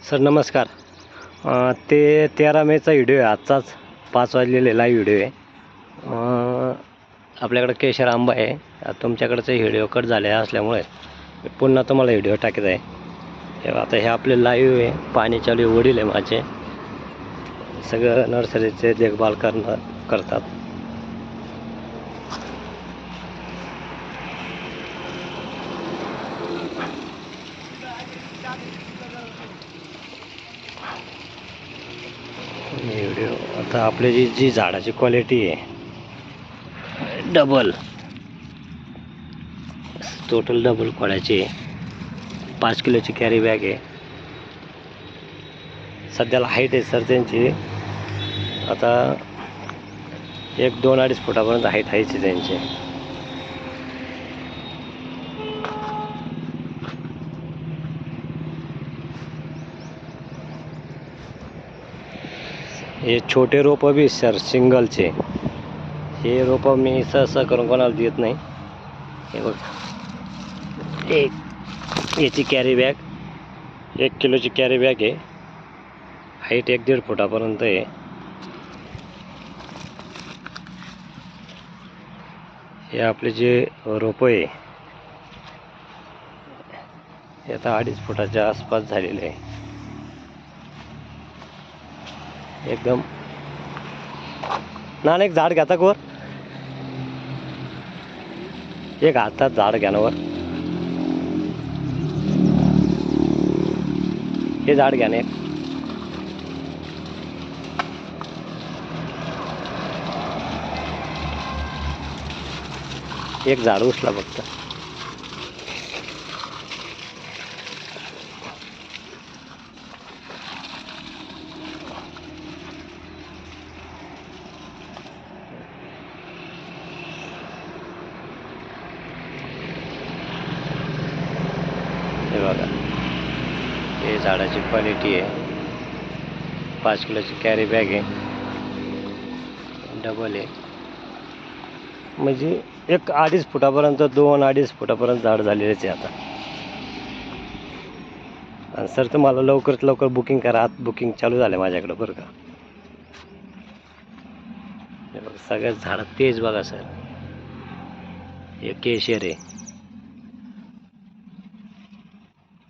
Sir नमस्कार. ते तेरा मेचा व्हिडिओ आहे. आजचाच पाच वाजलेले लाईव्ह व्हिडिओ आहे. आपल्याकडं केशर आंबा आहे. तुमच्याकडचं व्हिडिओ कट झाले असल्यामुळे पुन्हा तुम्हाला व्हिडिओ टाकत आहे. आता हे आपले लाईव्ह आहे. पाणी चालू आहे, वडील आहे माझे. सगळं नर्सरीचे देखभाल करणं करतात व्हिडिओ आता आपली जी जी झाडाची क्वालिटी आहे. डबल टोटल डबल खोळ्याची आहे. पाच किलोची कॅरी बॅग आहे. सध्याला हाईट आहे सर त्यांची. आता एक दोन अडीच फुटापर्यंत हाईट आहेची त्यांची. हे छोटे रोपं बी सर सिंगलचे हे रोपं मी सहसा करून कोणाला देत नाही। हे बघ। एक याची कॅरी बॅग एक किलोची कॅरी बॅग आहे। हाईट एक दीड फुटापर्यंत आहे। हे आपले जे रोपं आहे हे आता अडीच फुटाच्या आसपास झालेले आहे। एकदम. ना एक झाड घेता वर एक हातात झाड घ्या ना वर. हे झाड घ्या ना एक. एक झाड उचला फक्त. हे बघा. हे झाडाची क्वालिटी आहे. पाच किलोची कॅरी बॅग आहे. डबल आहे. म्हणजे एक अडीच फुटापर्यंत दोन अडीच फुटापर्यंत झाड झालेलेच आहे आता. आणि सर तुम्हाला लवकरात लवकर बुकिंग करा. आत बुकिंग चालू झालं माझ्याकडं बरं का? हे बघा सगळ्यात झाडं तेच बघा सर. हे केशर आहे.